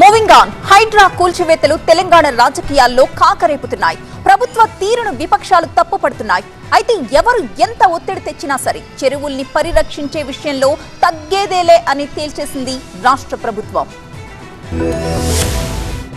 Moving on Hydraa కూల్చివేతలు తెలంగాణ రాజకీయాల్లో కాకరేపుతున్నాయి. ప్రభుత్వ తీరును విపక్షాలు తప్పుపడుతున్నాయి. అయితే ఎవరు ఎంత ఒత్తిడి తెచ్చినా సరే చెరువుల్ని పరిరక్షించే విషయంలో తగ్గేదేలే అని తేల్చేసింది రాష్ట్ర ప్రభుత్వం.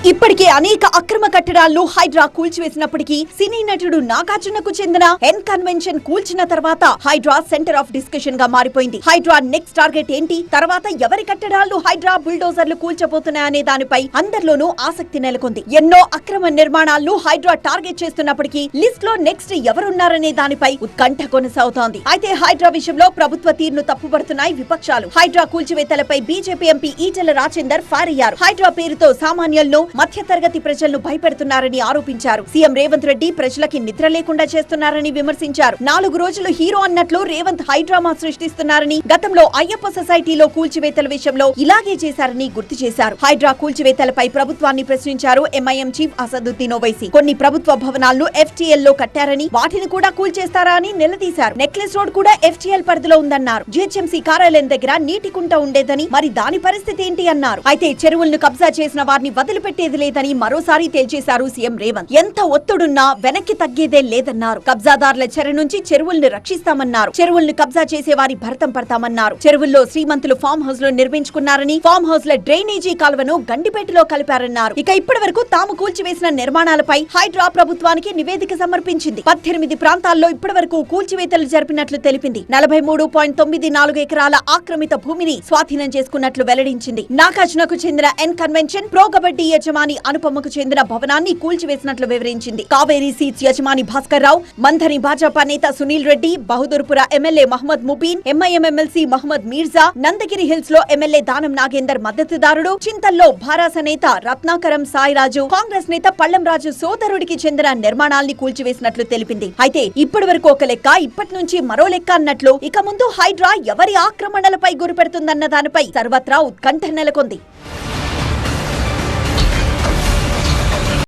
ఇప్పటికే అనేక అక్రమ కట్టడాలను హైడ్రా కూల్చివేసినప్పటికీ సినీ నటుడు నాగార్జునకు చెందిన ఎన్ కన్వెన్షన్ కూల్చిన తర్వాత హైడ్రా సెంటర్ ఆఫ్ డిస్కషన్గా మారిపోయింది. హైడ్రా నెక్స్ట్ టార్గెట్ ఏంటి? తర్వాత ఎవరి కట్టడాలు హైడ్రా బుల్డోజర్లు కూల్చబోతున్నాయనే దానిపై అందరిలోనూ ఆసక్తి నెలకొంది. ఎన్నో అక్రమ నిర్మాణాలను హైడ్రా టార్గెట్ చేస్తున్నప్పటికీ లిస్ట్లో నెక్స్ట్ ఎవరున్నారనే దానిపై ఉత్కంఠ కొనసాగుతోంది. అయితే హైడ్రా విషయంలో ప్రభుత్వ తీరును తప్పుపడుతున్నాయి విపక్షాలు. HYDRAA కూల్చివేతలపై BJP MP Etela Rajender fire అయ్యారు. హైడ్రా పేరుతో సామాన్యులను మధ్యతరగతి ప్రజలను భయపెడుతున్నారని ఆరోపించారు. సీఎం రేవంత్ రెడ్డి ప్రజలకి నిద్ర లేకుండా చేస్తున్నారని విమర్శించారు. నాలుగు రోజులు హీరో అన్నట్లు రేవంత్ హైడ్రామా సృష్టిస్తున్నారని గతంలో అయ్యప్ప సొసైటీలో కూల్చివేతల విషయంలో ఇలాగే చేశారని గుర్తు చేశారు. హైడ్రా కూల్చివేతలపై ప్రభుత్వాన్ని ప్రశ్నించారు ఎంఐఎం చీఫ్ అసదుద్దీన్ ఓవైసీ. కొన్ని ప్రభుత్వ భవనాలను ఎఫ్టీఎల్లో కట్టారని వాటిని కూడా కూల్చేస్తారా అని నిలదీశారు. నెక్లెస్ రోడ్ కూడా ఎఫ్టీఎల్ పరిధిలో ఉందన్నారు. జిహెచ్ఎంసీ కార్యాలయం దగ్గర నీటి కుంట ఉండేదని మరి దాని పరిస్థితి ఏంటి అన్నారు. అయితే చెరువులను కబ్జా చేసిన వారిని వదిలిపెట్టేది లేదని మరోసారి తేల్చేశారు సీఎం రేవంత్. ఎంత ఒత్తిడున్నా వెనక్కి తగ్గేదే లేదన్నారు. కబ్జాదారుల చెర నుంచి చెరువుల్ని రక్షిస్తామన్నారు. చెరువుల్ని కబ్జా చేసే వారి భర్తం పడతామన్నారు. చెరువుల్లో శ్రీమంతులు ఫామ్ హౌస్లో నిర్మించుకున్నారని ఫామ్ హౌస్ ల డ్రైనేజీ కాలువను గండిపేటలో కలిపారన్నారు. ఇక ఇప్పటి వరకు తాము కూల్చివేసిన నిర్మాణాలపై హైడ్రా ప్రభుత్వానికి నివేదిక సమర్పించింది. పద్దెనిమిది ప్రాంతాల్లో ఇప్పటి వరకు కూల్చివేతలు జరిపినట్లు తెలిపింది. నలభై మూడు పాయింట్ తొమ్మిది నాలుగు ఎకరాల ఆక్రమిత భూమిని స్వాధీనం చేసుకున్నట్లు వెల్లడించింది. నాగార్జునకు చెందిన ఎన్ కన్వెన్షన్ ప్రో కబడ్డీ యజమాని అనుపమకు చెందిన భవనాన్ని కూల్చివేసినట్లు వివరించింది. కావేరీ సీట్స్ యజమాని భాస్కర్ రావు మంథని భాజపా నేత Sunil Reddy Bahadurpura MLA Mohammed Mubeen MIM MLC Mohammed Mirza Nandagiri హిల్స్లో ఎమ్మెల్యే దానం నాగేందర్ మద్దతుదారుడు చింతల్లో భారాస నేత రత్నాకరం సాయిరాజు కాంగ్రెస్ నేత పళ్ళం రాజు సోదరుడికి చెందిన నిర్మాణాల్ని కూల్చివేసినట్లు తెలిపింది. అయితే ఇప్పటి వరకు ఒక లెక్క ఇప్పటి నుంచి మరో లెక్క అన్నట్లు ఇక ముందు హైడ్రా ఎవరి ఆక్రమణలపై గురిపెడుతుందన్న దానిపై సర్వత్రా ఉత్కంఠ నెలకొంది.